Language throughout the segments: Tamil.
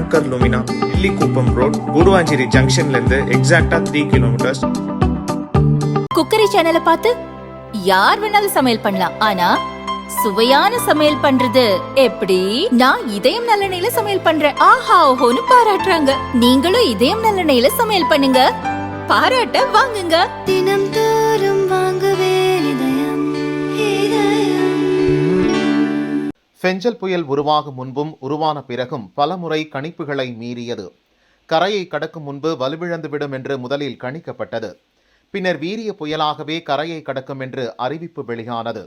Anchor Lumina Illikuppam road Guruvancheri ஜங்ஷன்ல இருந்து எக்ஸாக்டா த்ரீ கிலோமீட்டர்ஸ் குக்கரி சேனலை பார்த்து யார் வேணாலும் சமையல் பண்ணலாம். ஆனா சுவையான சமையல் பண்றது எப்படி? நான் இதயம் நல்லெண்ணெயில சமையல் பண்றேன். ஆஹா ஓஹோன்னு பாராட்டுறாங்க. நீங்களும் இதயம் நல்லெண்ணெயில சமையல் பண்ணுங்க. பாராட்ட வாங்குங்க. தினம் ஃபெஞ்சல் புயல் உருவாகும் முன்பும் உருவான பிறகும் பலமுறை கணிப்புகளை மீறியது. கரையை கடக்கும் முன்பு வலுவிழந்துவிடும் என்று முதலில் கணிக்கப்பட்டது. பின்னர் வீரிய புயலாகவே கரையை கடக்கும் என்று அறிவிப்பு வெளியானது.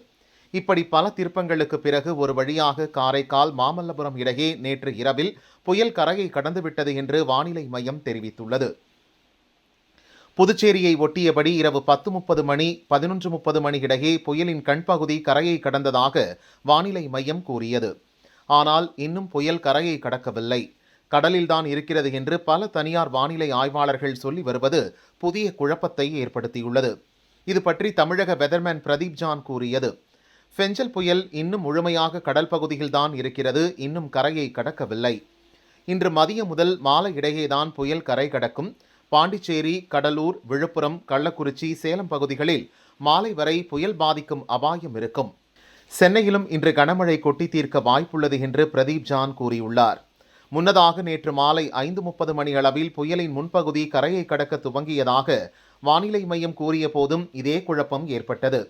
இப்படி பல திருப்பங்களுக்கு பிறகு ஒரு வழியாக காரைக்கால் மாமல்லபுரம் இடையே நேற்று இரவில் புயல் கரையை கடந்துவிட்டது என்று வானிலை மையம் தெரிவித்துள்ளது. புதுச்சேரியை ஒட்டியபடி இரவு பத்து முப்பது மணி பதினொன்று முப்பது மணி இடையே புயலின் கண்பகுதி கரையை கடந்ததாக வானிலை மையம் கூறியது. ஆனால் இன்னும் புயல் கரையை கடக்கவில்லை. கடலில்தான் இருக்கிறது என்று பல தனியார் வானிலை ஆய்வாளர்கள் சொல்லி வருவது புதிய குழப்பத்தை ஏற்படுத்தியுள்ளது. இது பற்றி தமிழக வெதர்மேன் பிரதீப் ஜான் கூறியது. ஃபெஞ்சல் புயல் இன்னும் முழுமையாக கடல் பகுதியில்தான் இருக்கிறது இன்னும் கரையை கடக்கவில்லை. இன்று மதியம் முதல் மாலை இடையேதான் புயல் கரை கடக்கும். பாண்டிச்சேரி கடலூர் விழுப்புரம் கள்ளக்குறிச்சி சேலம் பகுதிகளில் மாலை வரை புயல் பாதிக்கும் அபாயம் இருக்கும். சென்னையிலும் இன்று கனமழை கொட்டி தீர்க்க வாய்ப்புள்ளது என்று பிரதீப் ஜான் கூறியுள்ளார். முன்னதாக நேற்று மாலை ஐந்து முப்பது மணி அளவில் புயலின் முன்பகுதி கரையை கடக்க துவங்கியதாக வானிலை மையம் கூறிய போதும் இதே குழப்பம் ஏற்பட்டது.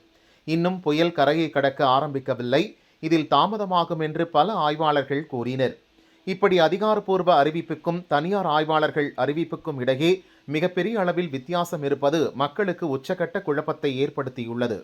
இன்னும் புயல் கரையை கடக்க ஆரம்பிக்கவில்லை. இதில் தாமதமாகும் என்று பல ஆய்வாளர்கள் கூறினர். இப்படி அதிகாரப்பூர்வ அறிவிப்புக்கும் தனியார் ஆய்வாளர்கள் அறிவிப்புக்கும் இடையே மிகப்பெரிய அளவில் வித்தியாசம் இருப்பது மக்களுக்கு உச்சக்கட்ட குழப்பத்தை ஏற்படுத்தியுள்ளது.